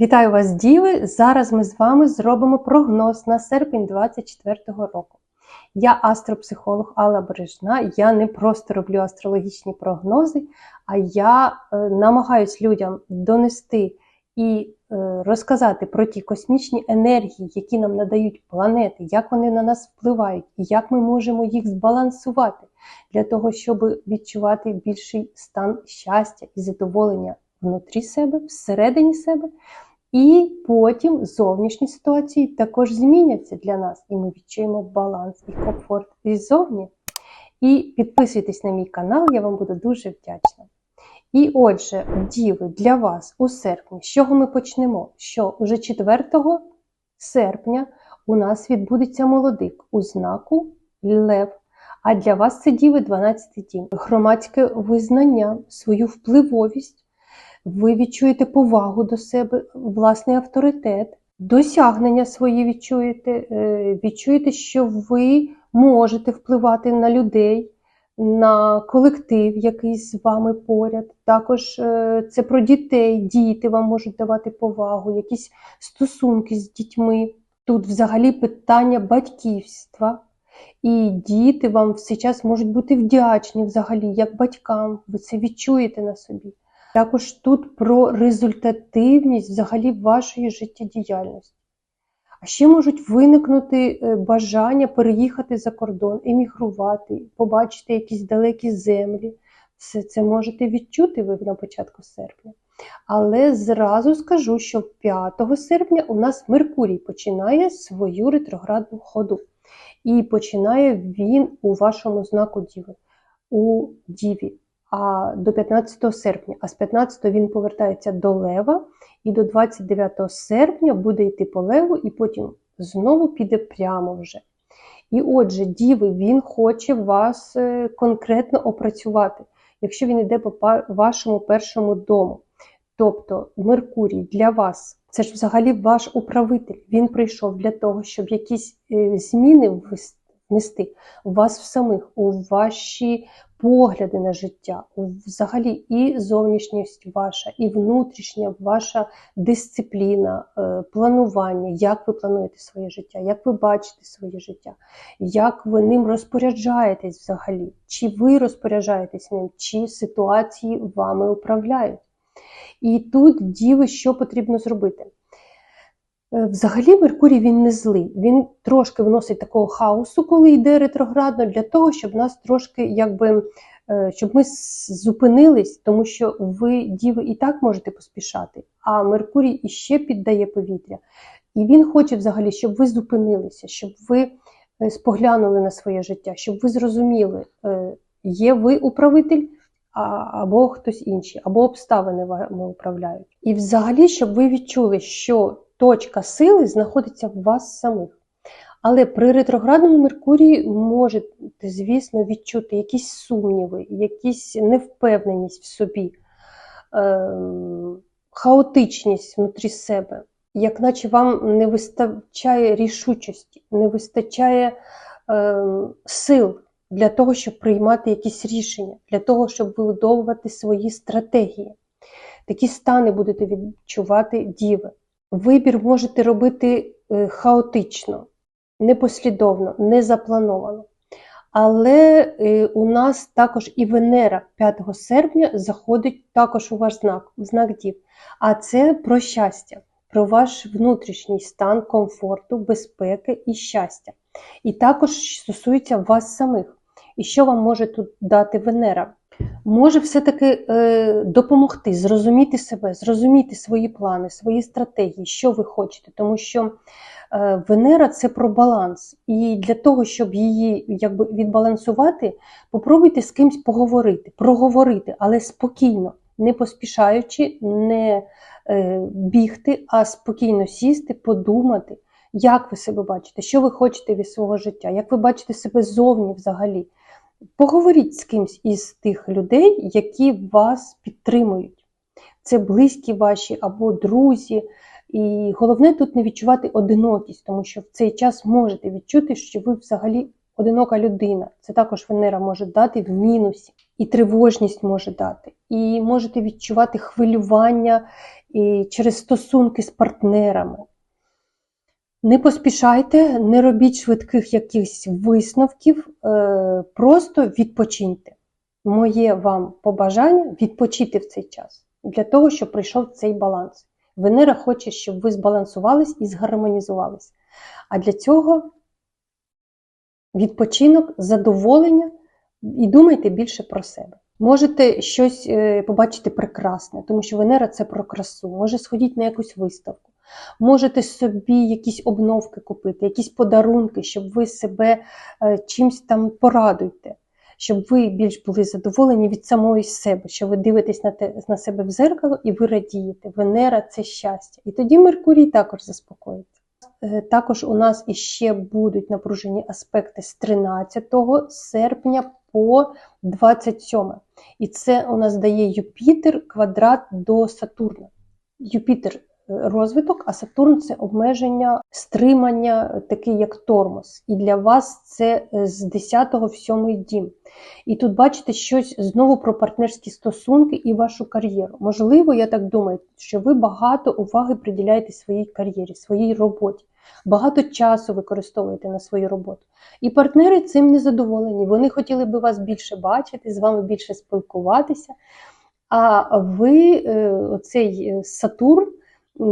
Вітаю вас, діви! Зараз ми з вами зробимо прогноз на серпень 2024 року. Я астропсихолог Алла Бережна. Я не просто роблю астрологічні прогнози, а я е, намагаюсь людям донести і е, розказати про ті космічні енергії, які нам надають планети, як вони на нас впливають, і як ми можемо їх збалансувати для того, щоб відчувати більший стан щастя і задоволення внутрі себе, всередині себе. І потім зовнішні ситуації також зміняться для нас, і ми відчуємо баланс і комфорт і ззовні. І підписуйтесь на мій канал, я вам буду дуже вдячна. І отже, діви, для вас у серпні, з чого ми почнемо? Що уже 4 серпня у нас відбудеться молодик у знаку Лев. А для вас це діви 12 дім. Громадське визнання, свою впливовість. Ви відчуєте повагу до себе, власний авторитет, досягнення свої відчуєте, е, відчуєте, що ви можете впливати на людей, на колектив, який з вами поряд. Також е, це про дітей, діти вам можуть давати повагу, якісь стосунки з дітьми. Тут взагалі питання батьківства. І діти вам в цей час можуть бути вдячні взагалі, як батькам. Ви це відчуєте на собі. Також тут про результативність взагалі вашої життєдіяльності. А ще можуть виникнути е, бажання переїхати за кордон, емігрувати, побачити якісь далекі землі. Все це можете відчути ви на початку серпня. Але зразу скажу, що 5 серпня у нас Меркурій починає свою ретроградну ходу. І починає він у вашому знаку Діви, у Діві а до 15 серпня. А з 15 він повертається до Лева, і до 29 серпня буде йти по Леву, і потім знову піде прямо вже. І отже, Діви, він хоче вас е, конкретно опрацювати, якщо він йде по вашому першому дому. Тобто Меркурій для вас, це ж взагалі ваш управитель. Він прийшов для того, щоб якісь е, зміни внести у вас в самих, у ваші погляди на життя, взагалі і зовнішність ваша, і внутрішня ваша дисципліна, е, планування, як ви плануєте своє життя, як ви бачите своє життя, як ви ним розпоряджаєтесь взагалі, чи ви розпоряджаєтесь ним, чи ситуації вами управляють. І тут діви, що потрібно зробити. Е, взагалі, Меркурій він не злий. Він трошки вносить такого хаосу, коли йде ретроградно, для того, щоб нас трошки, якби, е, щоб ми зупинились, тому що ви, діви, і так можете поспішати, а Меркурій іще піддає повітря. І він хоче взагалі, щоб ви зупинилися, щоб ви е, споглянули на своє життя, щоб ви зрозуміли, є ви управитель. Або хтось інший, або обставини вами управляють. І взагалі, щоб ви відчули, що точка сили знаходиться в вас самих. Але при ретроградному Меркурії можете, звісно, відчути якісь сумніви, якісь невпевненість в собі, е хаотичність внутрі себе, як наче вам не вистачає рішучості, не вистачає е сил для того, щоб приймати якісь рішення, для того, щоб вибудовувати свої стратегії. Такі стани будете відчувати діви. Вибір можете робити е, хаотично, непослідовно, незаплановано. Але е, у нас також і Венера 5 серпня заходить також у ваш знак, в знак Дів. А це про щастя, про ваш внутрішній стан комфорту, безпеки і щастя. І також стосується вас самих. І що вам може тут дати Венера? Може все-таки е, допомогти зрозуміти себе, зрозуміти свої плани, свої стратегії, що ви хочете, тому що е, Венера це про баланс. І для того, щоб її якби відбалансувати, попробуйте з кимось поговорити, проговорити, але спокійно, не поспішаючи, не е, бігти, а спокійно сісти, подумати. Як ви себе бачите, що ви хочете від свого життя, як ви бачите себе зовні взагалі? Поговоріть з кимсь із тих людей, які вас підтримують. Це близькі ваші або друзі. І головне тут не відчувати одинокість, тому що в цей час можете відчути, що ви взагалі одинока людина. Це також Венера може дати в мінусі. і тривожність може дати, і можете відчувати хвилювання і через стосунки з партнерами. Не поспішайте, не робіть швидких якихось висновків, е, просто відпочиньте. Моє вам побажання відпочити в цей час для того, щоб прийшов цей баланс. Венера хоче, щоб ви збалансувались і згармонізувались. А для цього відпочинок, задоволення і думайте більше про себе. Можете щось е, побачити прекрасне, тому що Венера це про красу. Може сходіть на якусь виставку. Можете собі якісь обновки купити, якісь подарунки, щоб ви себе е, чимось там порадуйте, щоб ви більш були задоволені від самої себе, що ви дивитесь на те на себе в зеркало і ви радієте. Венера це щастя. І тоді Меркурій також заспокоїться. Е, Також у нас іще будуть напружені аспекти з 13 серпня по 27. І це у нас дає Юпітер квадрат до Сатурна. Юпітер розвиток, а Сатурн це обмеження, стримання, такий як тормоз. І для вас це е, з 10 в 7 дім. І тут бачите щось знову про партнерські стосунки і вашу кар'єру. Можливо, я так думаю, що ви багато уваги приділяєте своїй кар'єрі, своїй роботі. Багато часу використовуєте на свою роботу. І партнери цим не задоволені. Вони хотіли би вас більше бачити, з вами більше спілкуватися. А ви, е, оцей е, Сатурн,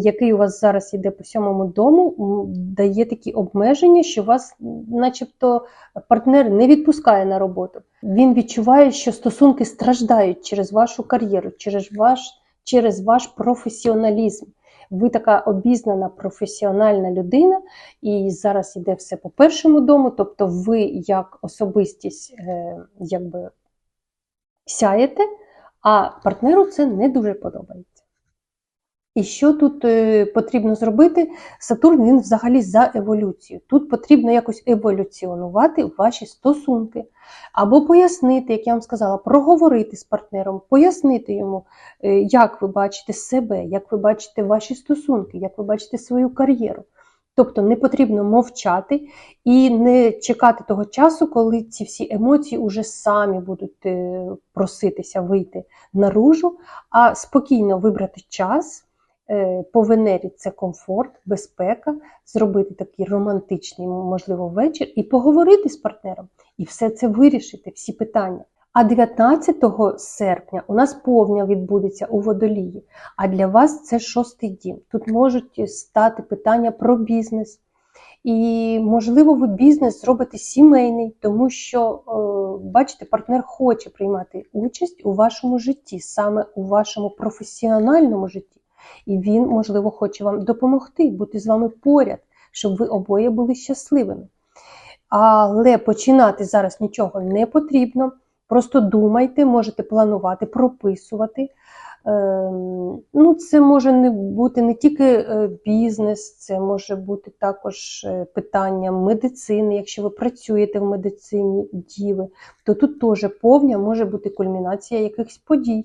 який у вас зараз йде по сьомому дому, дає такі обмеження, що вас, начебто, партнер не відпускає на роботу. Він відчуває, що стосунки страждають через вашу кар'єру, через ваш, через ваш професіоналізм. Ви така обізнана професіональна людина, і зараз йде все по першому дому, тобто ви як особистість е, якби сяєте, а партнеру це не дуже подобається. І що тут е, потрібно зробити? Сатурн він взагалі за еволюцію. Тут потрібно якось еволюціонувати ваші стосунки, або пояснити, як я вам сказала, проговорити з партнером, пояснити йому, е, як ви бачите себе, як ви бачите ваші стосунки, як ви бачите свою кар'єру. Тобто не потрібно мовчати і не чекати того часу, коли ці всі емоції уже самі будуть е, проситися вийти наружу, а спокійно вибрати час. Е, По Венері це комфорт, безпека, зробити такий романтичний, можливо, вечір і поговорити з партнером, і все це вирішити, всі питання. А 19 серпня у нас повня відбудеться у водолії. А для вас це шостий дім. Тут можуть стати питання про бізнес. І, можливо, ви бізнес зробите сімейний, тому що, е, бачите, партнер хоче приймати участь у вашому житті, саме у вашому професіональному житті. І він, можливо, хоче вам допомогти, бути з вами поряд, щоб ви обоє були щасливими. Але починати зараз нічого не потрібно. Просто думайте, можете планувати, прописувати. Ем, Ну, Це може не бути не тільки е, бізнес, це може бути також е, питання медицини. Якщо ви працюєте в медицині діви, то тут теж повня може бути кульмінація якихось подій.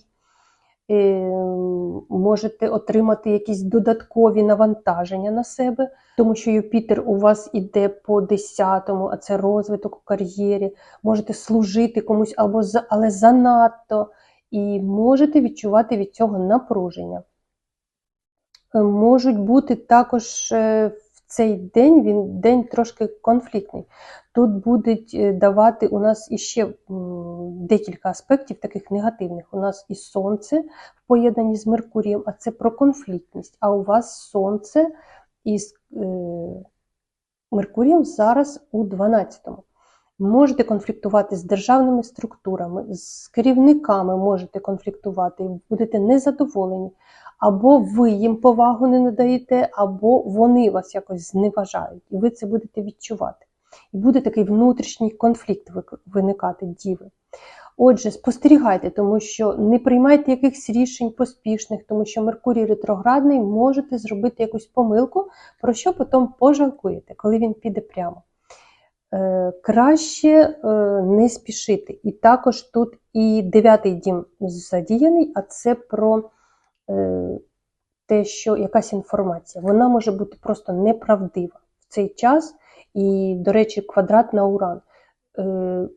Ем, Можете отримати якісь додаткові навантаження на себе, тому що Юпітер у вас іде по 10-му, а це розвиток у кар'єрі. Можете служити комусь, або але занадто, і можете відчувати від цього напруження. Е, Можуть бути також е, в цей день, він день трошки конфліктний. Тут будуть е, давати у нас іще декілька аспектів таких негативних. У нас і сонце в поєднанні з Меркурієм, а це про конфліктність. А у вас сонце із е, Меркурієм зараз у 12-му. Можете конфліктувати з державними структурами, з керівниками можете конфліктувати, будете незадоволені. Або ви їм повагу не надаєте, або вони вас якось зневажають, і ви це будете відчувати. І буде такий внутрішній конфлікт виникати діви. Отже, спостерігайте, тому що не приймайте якихось рішень поспішних, тому що Меркурій ретроградний можете зробити якусь помилку, про що потім пожалкуєте, коли він піде прямо. Е, краще е, не спішити. І також тут і дев'ятий дім задіяний, а це про е, те, що якась інформація. Вона може бути просто неправдива в цей час. І, до речі, квадрат на уран. Е,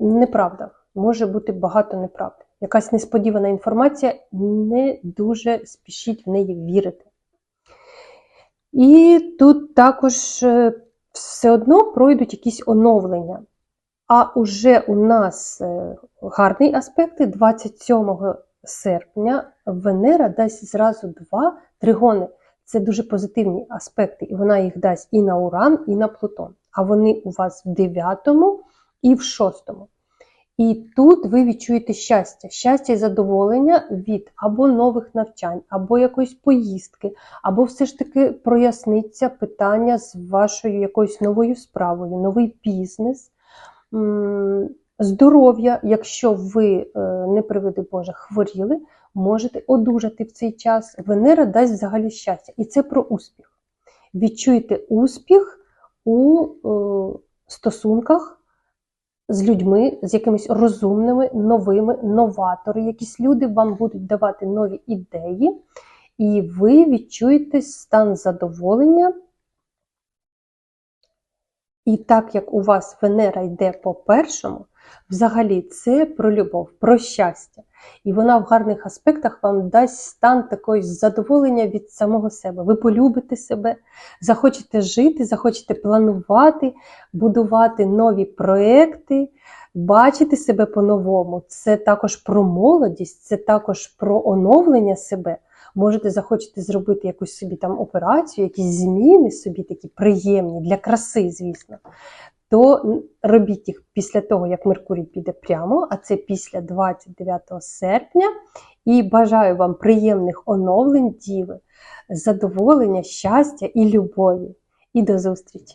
неправда. може бути багато неправди. Якась несподівана інформація, не дуже спішіть в неї вірити. І тут також е, все одно пройдуть якісь оновлення. А уже у нас е, гарний аспект 27 серпня Венера дасть зразу два тригони. Це дуже позитивні аспекти, і вона їх дасть і на Уран, і на Плутон. А вони у вас в 9 і в 6. І тут ви відчуєте щастя, щастя і задоволення від або нових навчань, або якоїсь поїздки, або все ж таки проясниться питання з вашою якоюсь новою справою, новий бізнес, здоров'я. Якщо ви, е, не приведи Боже, хворіли, можете одужати в цей час. Венера дасть взагалі щастя. І це про успіх. Відчуєте успіх у е, стосунках з людьми, з якимись розумними, новими, новатори. Якісь люди вам будуть давати нові ідеї, і ви відчуєте стан задоволення. І так як у вас Венера йде по першому, взагалі це про любов, про щастя. І вона в гарних аспектах вам дасть стан такої задоволення від самого себе. Ви полюбите себе, захочете жити, захочете планувати, будувати нові проекти, бачити себе по-новому. Це також про молодість, це також про оновлення себе. Можете захочете зробити якусь собі там операцію, якісь зміни собі такі приємні для краси, звісно. То робіть їх після того, як Меркурій піде прямо, а це після 29 серпня. І бажаю вам приємних оновлень, діви, задоволення, щастя і любові. І до зустрічі!